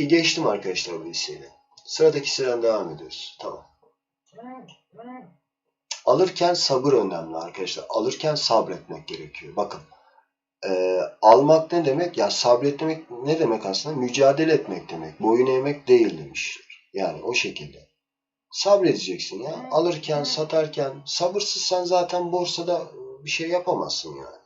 Peki geçtim arkadaşlar bu hisseyle. Sıradaki hisseden devam ediyoruz. Tamam. Alırken sabır önemli arkadaşlar. Alırken sabretmek gerekiyor. Bakın. e, almak ne demek? Ya sabretmek ne demek aslında? Mücadele etmek demek. Boyun eğmek değil demişler. Yani o şekilde. Sabredeceksin ya. Alırken, satarken. Sabırsızsan zaten borsada bir şey yapamazsın yani.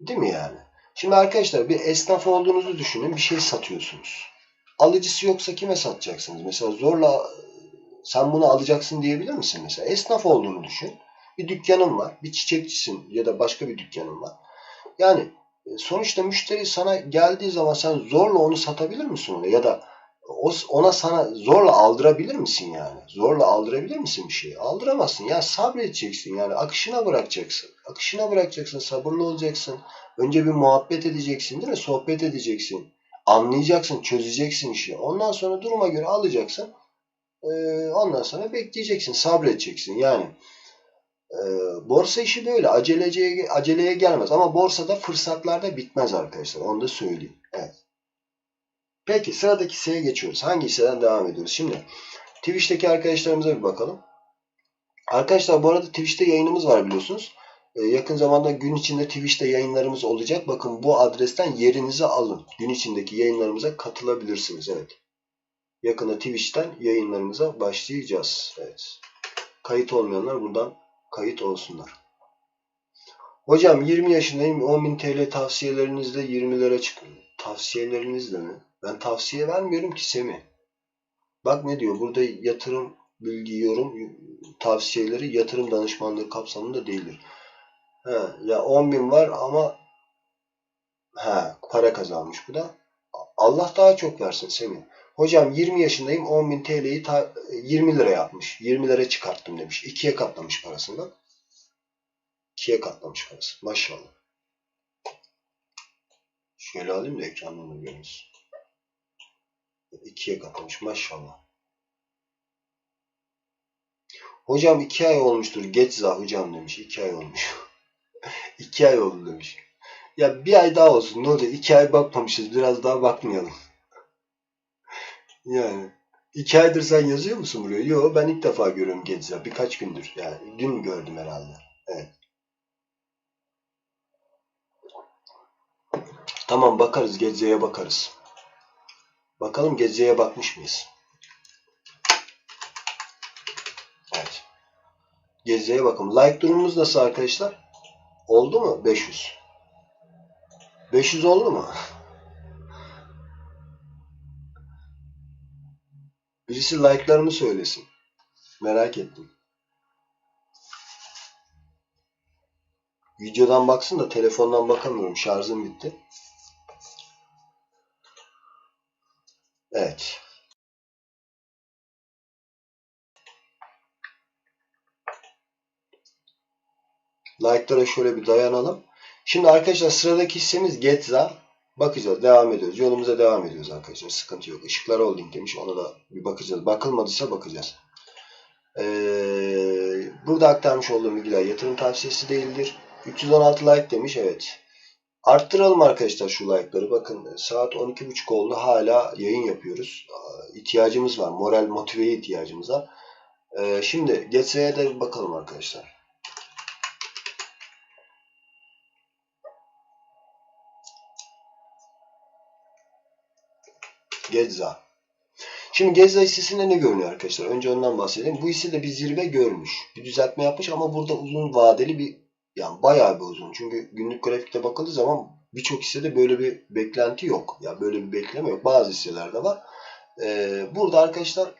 Değil mi yani? Şimdi arkadaşlar bir esnaf olduğunuzu düşünün. Bir şey satıyorsunuz. Alıcısı yoksa kime satacaksınız? Mesela zorla sen bunu alacaksın diyebilir misin mesela? Esnaf olduğunu düşün. Bir dükkanın var. Bir çiçekçisin ya da başka bir dükkanın var. Yani e, sonuçta müşteri sana geldiği zaman sen zorla onu satabilir misin? Ya da ona sana zorla aldırabilir misin yani? Zorla aldırabilir misin bir şeyi? Aldıramazsın. Yani sabredeceksin yani akışına bırakacaksın. Akışına bırakacaksın, sabırlı olacaksın. Önce bir muhabbet edeceksin değil mi? Sohbet edeceksin. Anlayacaksın, çözeceksin işi. Ondan sonra duruma göre alacaksın. Ee, ondan sonra bekleyeceksin, sabredeceksin. Yani e, borsa işi böyle. Aceleciye, aceleye gelmez. Ama borsada fırsatlar da bitmez arkadaşlar. Onu da söyleyeyim. Evet. Peki sıradaki hisseye geçiyoruz. Hangi hisseden devam ediyoruz? Şimdi Twitch'teki arkadaşlarımıza bir bakalım. Arkadaşlar bu arada Twitch'te yayınımız var biliyorsunuz. Ee, yakın zamanda gün içinde Twitch'te yayınlarımız olacak. Bakın bu adresten yerinizi alın. Gün içindeki yayınlarımıza katılabilirsiniz. Evet. Yakında Twitch'ten yayınlarımıza başlayacağız. Evet. Kayıt olmayanlar buradan kayıt olsunlar. Hocam 20 yaşındayım. 10.000 TL tavsiyelerinizle 20 lira çık. Tavsiyelerinizle mi? Ben tavsiye vermiyorum ki Semih. Bak ne diyor. Burada yatırım bilgi, yorum, tavsiyeleri yatırım danışmanlığı kapsamında değildir. He, ya 10.000 var ama he, para kazanmış bu da. Allah daha çok versin Semih. Hocam 20 yaşındayım 10.000 TL'yi 20 lira yapmış. 20 lira çıkarttım demiş. İkiye katlamış parasını. İkiye katlamış parası. Maşallah. Şöyle alayım da ekrandan da görünsün. İkiye katlamış maşallah. Hocam iki ay olmuştur. Geç za hocam demiş. İki ay olmuş. iki ay oldu demiş. Ya bir ay daha olsun. Ne oluyor? İki ay bakmamışız. Biraz daha bakmayalım. Yani. iki aydır sen yazıyor musun buraya? Yok ben ilk defa görüyorum Getza. Birkaç gündür. Yani dün gördüm herhalde. Evet. Tamam bakarız. Gezza'ya bakarız. Bakalım Gezza'ya bakmış mıyız? Evet. Gezza'ya bakalım. Like durumumuz nasıl arkadaşlar? Oldu mu? 500. 500 oldu mu? Birisi like'larımı söylesin. Merak ettim. Videodan baksın da telefondan bakamıyorum. Şarjım bitti. Evet. Like'lara şöyle bir dayanalım. Şimdi arkadaşlar sıradaki hissemiz Getza. Bakacağız. Devam ediyoruz. Yolumuza devam ediyoruz arkadaşlar. Sıkıntı yok. Işıklar Holding demiş. Ona da bir bakacağız. Bakılmadıysa bakacağız. Ee, burada aktarmış olduğum bilgiler yatırım tavsiyesi değildir. 316 like demiş. Evet. Arttıralım arkadaşlar şu like'ları. Bakın saat 12.30 oldu. Hala yayın yapıyoruz. İhtiyacımız var. Moral motiveye ihtiyacımız var. Ee, şimdi Getze'ye de bir bakalım arkadaşlar. Gezza. Şimdi Gezza hissesinde ne görünüyor arkadaşlar? Önce ondan bahsedeyim. Bu hisse de bir zirve görmüş. Bir düzeltme yapmış ama burada uzun vadeli bir yani bayağı bir uzun. Çünkü günlük grafikte bakıldığı zaman birçok hissede böyle bir beklenti yok. Ya yani böyle bir bekleme yok. Bazı hisselerde var. Ee, burada arkadaşlar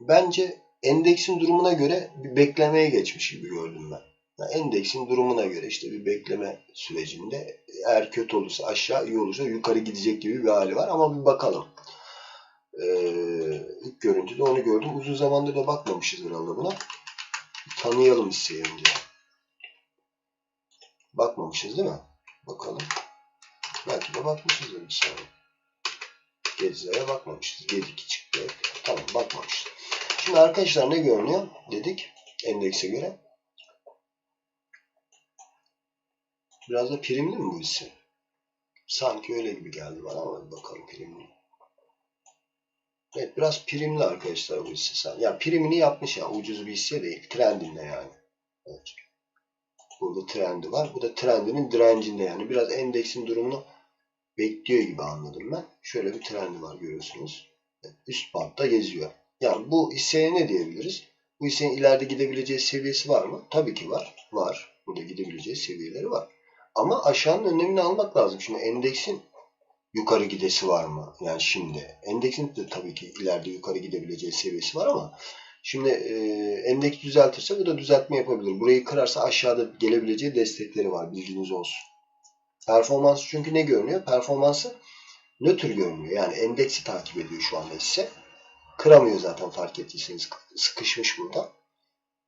bence endeksin durumuna göre bir beklemeye geçmiş gibi gördüm ben. Yani endeksin durumuna göre işte bir bekleme sürecinde eğer kötü olursa aşağı iyi olursa yukarı gidecek gibi bir hali var ama bir bakalım. Ee, ilk görüntüde onu gördüm. Uzun zamandır da bakmamışız herhalde buna. Tanıyalım hisseyi önce. Bakmamışız değil mi? Bakalım. Belki de bakmışızdır bir saniye. Gezza'ya bakmamışız. G2 çıktı. Tamam bakmamışız. Şimdi arkadaşlar ne görünüyor dedik endekse göre. Biraz da primli mi bu hisse? Sanki öyle gibi geldi bana ama bakalım primli. Evet biraz primli arkadaşlar bu hisse. Ya primini yapmış ya ucuz bir hisse değil. Trendinde yani. Evet. Burada trendi var. Bu da trendinin direncinde yani. Biraz endeksin durumunu bekliyor gibi anladım ben. Şöyle bir trendi var görüyorsunuz. Üst bantta geziyor. Yani bu hisseye ne diyebiliriz? Bu hissenin ileride gidebileceği seviyesi var mı? Tabii ki var. Var. Burada gidebileceği seviyeleri var. Ama aşağının önlemini almak lazım. Şimdi endeksin yukarı gidesi var mı? Yani şimdi endeksin de tabii ki ileride yukarı gidebileceği seviyesi var ama şimdi e, endeks düzeltirse bu da düzeltme yapabilir. Burayı kırarsa aşağıda gelebileceği destekleri var. Bilginiz olsun. Performansı çünkü ne görünüyor? Performansı nötr görünüyor. Yani endeksi takip ediyor şu anda hisse. Kıramıyor zaten fark ettiyseniz. Sıkışmış burada.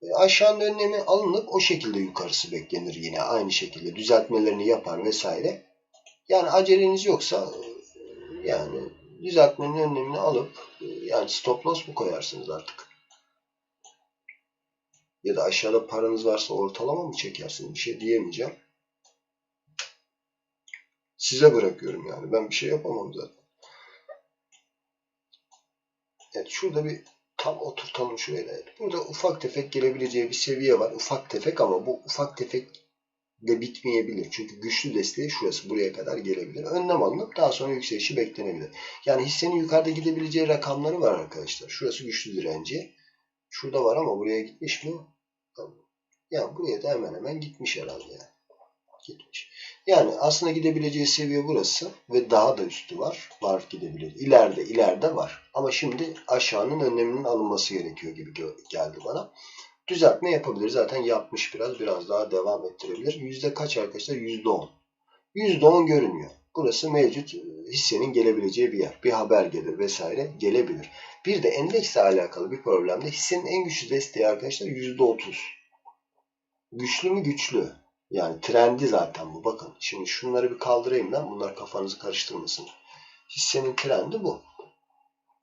E, aşağının önlemi alınıp o şekilde yukarısı beklenir yine. Aynı şekilde düzeltmelerini yapar vesaire. Yani aceleniz yoksa e, yani düzeltmenin önlemini alıp e, yani stop loss mu koyarsınız artık? Ya da aşağıda paranız varsa ortalama mı çekersiniz? Bir şey diyemeyeceğim. Size bırakıyorum yani. Ben bir şey yapamam zaten. Evet şurada bir tam oturtalım. Evet. Burada ufak tefek gelebileceği bir seviye var. Ufak tefek ama bu ufak tefek de bitmeyebilir. Çünkü güçlü desteği şurası buraya kadar gelebilir. Önlem alınıp daha sonra yükselişi beklenebilir. Yani hissenin yukarıda gidebileceği rakamları var arkadaşlar. Şurası güçlü direnci. Şurada var ama buraya gitmiş mi? Yani buraya da hemen hemen gitmiş herhalde yani. Gitmiş. Yani aslında gidebileceği seviye burası ve daha da üstü var. Var gidebilir. İleride ileride var. Ama şimdi aşağının önleminin alınması gerekiyor gibi geldi bana. Düzeltme yapabilir. Zaten yapmış biraz. Biraz daha devam ettirebilir. Yüzde kaç arkadaşlar? Yüzde on. Yüzde on görünüyor. Burası mevcut hissenin gelebileceği bir yer. Bir haber gelir vesaire gelebilir. Bir de endeksle alakalı bir problemde hissenin en güçlü desteği arkadaşlar yüzde otuz. Güçlü mü güçlü? Yani trendi zaten bu. Bakın şimdi şunları bir kaldırayım ben. Bunlar kafanızı karıştırmasın. Hissenin trendi bu.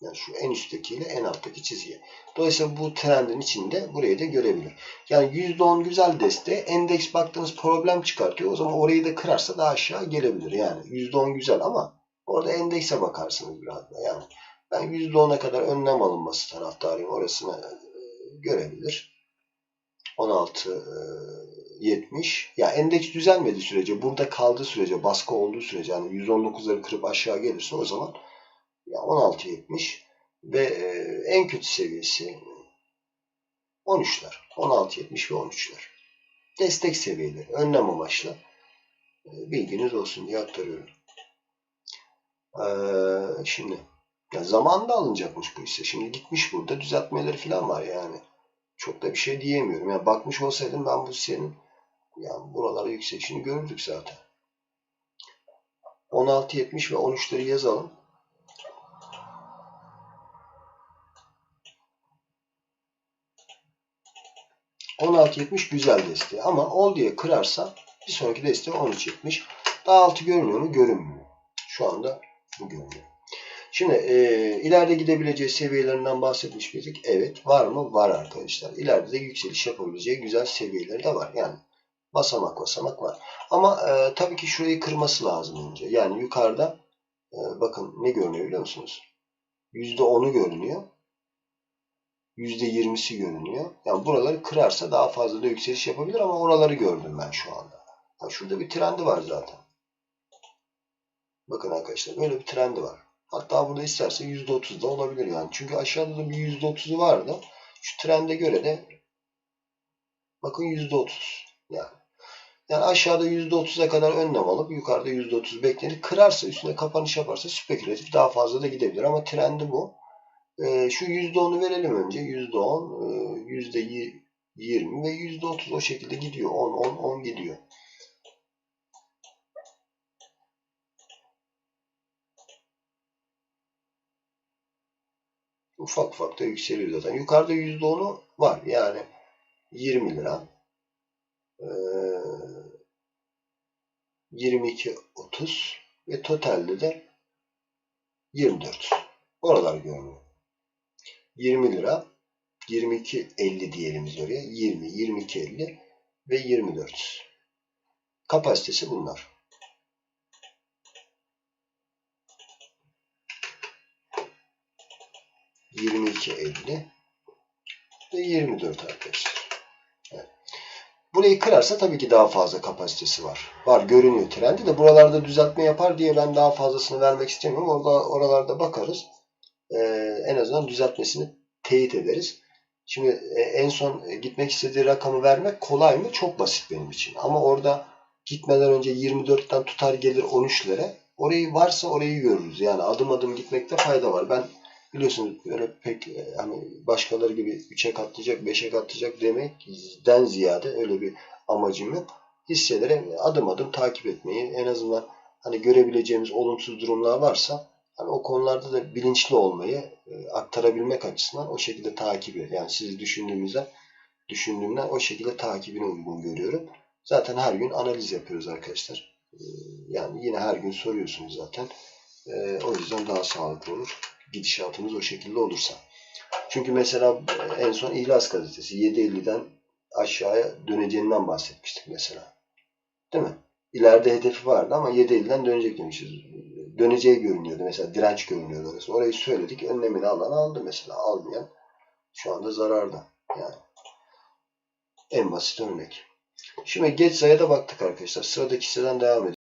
Yani şu en üstteki ile en alttaki çizgi. Dolayısıyla bu trendin içinde burayı da görebilir. Yani %10 güzel desteği. Endeks baktığınız problem çıkartıyor. O zaman orayı da kırarsa daha aşağı gelebilir. Yani %10 güzel ama orada endekse bakarsınız biraz da. Yani ben %10'a kadar önlem alınması taraftarıyım. Orasını görebilir. 16 70. Ya endeks düzelmedi sürece, burada kaldığı sürece, baskı olduğu sürece yani 119'ları kırıp aşağı gelirse o zaman 16.70 ve e, en kötü seviyesi 13'ler. 16.70 ve 13'ler. Destek seviyeleri. Önlem amaçlı. E, bilginiz olsun diye aktarıyorum. E, şimdi ya zamanında alınacakmış bu hisse. Şimdi gitmiş burada düzeltmeleri falan var yani. Çok da bir şey diyemiyorum. Yani bakmış olsaydım ben bu hissenin yani buralara yükselişini gördük zaten. 16.70 ve 13'leri yazalım. %16.70 güzel desteği ama ol diye kırarsa bir sonraki desteği 13.70. Daha altı görünüyor mu? Görünmüyor. Şu anda bu görünüyor. Şimdi e, ileride gidebileceği seviyelerinden bahsetmiş miydik? Evet. Var mı? Var arkadaşlar. İleride de yükseliş yapabileceği güzel seviyeleri de var. Yani basamak basamak var. Ama e, tabii ki şurayı kırması lazım önce. Yani yukarıda e, bakın ne görünüyor biliyor musunuz? %10'u görünüyor. %20'si görünüyor. Yani buraları kırarsa daha fazla da yükseliş yapabilir ama oraları gördüm ben şu anda. Ha, şurada bir trendi var zaten. Bakın arkadaşlar böyle bir trendi var. Hatta burada isterse %30 da olabilir yani. Çünkü aşağıda da bir %30'u vardı. Şu trende göre de bakın %30 yani. Yani aşağıda %30'a kadar önlem alıp yukarıda %30 beklenir. Kırarsa üstüne kapanış yaparsa spekülatif daha fazla da gidebilir. Ama trendi bu. Ee, şu %10'u verelim önce. %10, %20 ve %30 o şekilde gidiyor. 10, 10, 10 gidiyor. Ufak ufak da yükseliyor zaten. Yukarıda %10'u var. Yani 20 lira. Ee, 22, 30 ve totalde de 24. Oralar görünüyor. 20 lira, 22, 50 diyelim biz oraya. 20, 22, 50 ve 24. Kapasitesi bunlar. 22.50 ve 24 arkadaşlar. Evet. Burayı kırarsa tabii ki daha fazla kapasitesi var. Var görünüyor trendi de buralarda düzeltme yapar diye ben daha fazlasını vermek istemiyorum. Orada oralarda bakarız. Ee, en azından düzeltmesini teyit ederiz. Şimdi e, en son gitmek istediği rakamı vermek kolay mı? Çok basit benim için. Ama orada gitmeden önce 24'ten tutar gelir 13'lere. Orayı varsa orayı görürüz. Yani adım adım gitmekte fayda var. Ben biliyorsunuz öyle pek e, hani başkaları gibi 3'e katlayacak, 5'e katlayacak demekten ziyade öyle bir amacım yok. Hisseleri adım adım takip etmeyi en azından hani görebileceğimiz olumsuz durumlar varsa hani o konularda da bilinçli olmayı e, aktarabilmek açısından o şekilde takibi yani siz düşündüğümüzde düşündüğümden o şekilde takibine uygun görüyorum. Zaten her gün analiz yapıyoruz arkadaşlar. E, yani yine her gün soruyorsunuz zaten. E, o yüzden daha sağlıklı olur. Gidişatımız o şekilde olursa. Çünkü mesela en son İhlas gazetesi 7.50'den aşağıya döneceğinden bahsetmiştik mesela. Değil mi? İleride hedefi vardı ama 7.50'den dönecek demişiz. Döneceği görünüyordu. Mesela direnç görünüyordu orası. Orayı söyledik. Önlemini alan aldı mesela. Almayan şu anda zararda. Yani en basit örnek. Şimdi geç sayıda baktık arkadaşlar. Sıradaki hisseden devam edelim.